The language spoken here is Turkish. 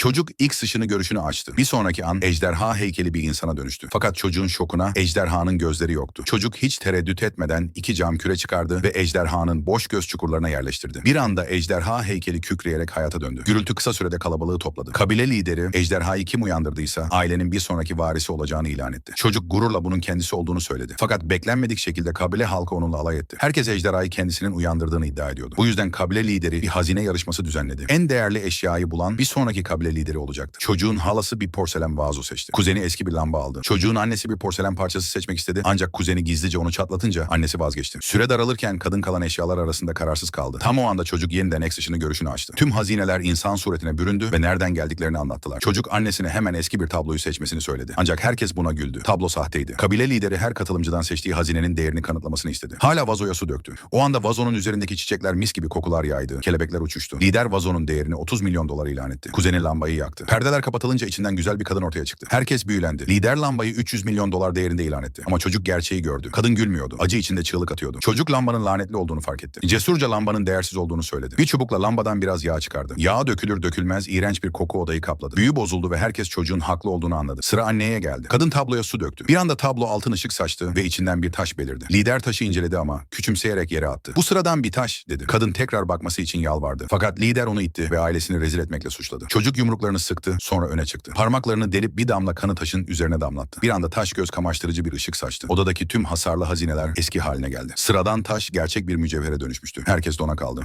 Çocuk ilk sıçını görüşünü açtı. Bir sonraki an ejderha heykeli bir insana dönüştü. Fakat çocuğun şokuna ejderhanın gözleri yoktu. Çocuk hiç tereddüt etmeden iki cam küre çıkardı ve ejderhanın boş göz çukurlarına yerleştirdi. Bir anda ejderha heykeli kükreyerek hayata döndü. Gürültü kısa sürede kalabalığı topladı. Kabile lideri ejderhayı kim uyandırdıysa ailenin bir sonraki varisi olacağını ilan etti. Çocuk gururla bunun kendisi olduğunu söyledi. Fakat beklenmedik şekilde kabile halkı onunla alay etti. Herkes ejderhayı kendisinin uyandırdığını iddia ediyordu. Bu yüzden kabile lideri bir hazine yarışması düzenledi. En değerli eşyayı bulan bir sonraki kabile lideri olacaktı. Çocuğun halası bir porselen vazo seçti. Kuzeni eski bir lamba aldı. Çocuğun annesi bir porselen parçası seçmek istedi ancak kuzeni gizlice onu çatlatınca annesi vazgeçti. Süre daralırken kadın kalan eşyalar arasında kararsız kaldı. Tam o anda çocuk yeniden eksişini görüşünü açtı. Tüm hazineler insan suretine büründü ve nereden geldiklerini anlattılar. Çocuk annesine hemen eski bir tabloyu seçmesini söyledi. Ancak herkes buna güldü. Tablo sahteydi. Kabile lideri her katılımcıdan seçtiği hazinenin değerini kanıtlamasını istedi. Hala vazoya su döktü. O anda vazonun üzerindeki çiçekler mis gibi kokular yaydı. Kelebekler uçuştu. Lider vazonun değerini 30 milyon dolar ilan etti. Kuzeni lambayı yaktı. Perdeler kapatılınca içinden güzel bir kadın ortaya çıktı. Herkes büyülendi. Lider lambayı 300 milyon dolar değerinde ilan etti. Ama çocuk gerçeği gördü. Kadın gülmüyordu. Acı içinde çığlık atıyordu. Çocuk lambanın lanetli olduğunu fark etti. Cesurca lambanın değersiz olduğunu söyledi. Bir çubukla lambadan biraz yağ çıkardı. Yağ dökülür dökülmez iğrenç bir koku odayı kapladı. Büyü bozuldu ve herkes çocuğun haklı olduğunu anladı. Sıra anneye geldi. Kadın tabloya su döktü. Bir anda tablo altın ışık saçtı ve içinden bir taş belirdi. Lider taşı inceledi ama küçümseyerek yere attı. Bu sıradan bir taş dedi. Kadın tekrar bakması için yalvardı. Fakat lider onu itti ve ailesini rezil etmekle suçladı. Çocuk yumruklarını sıktı sonra öne çıktı. Parmaklarını delip bir damla kanı taşın üzerine damlattı. Bir anda taş göz kamaştırıcı bir ışık saçtı. Odadaki tüm hasarlı hazineler eski haline geldi. Sıradan taş gerçek bir mücevhere dönüşmüştü. Herkes dona kaldı.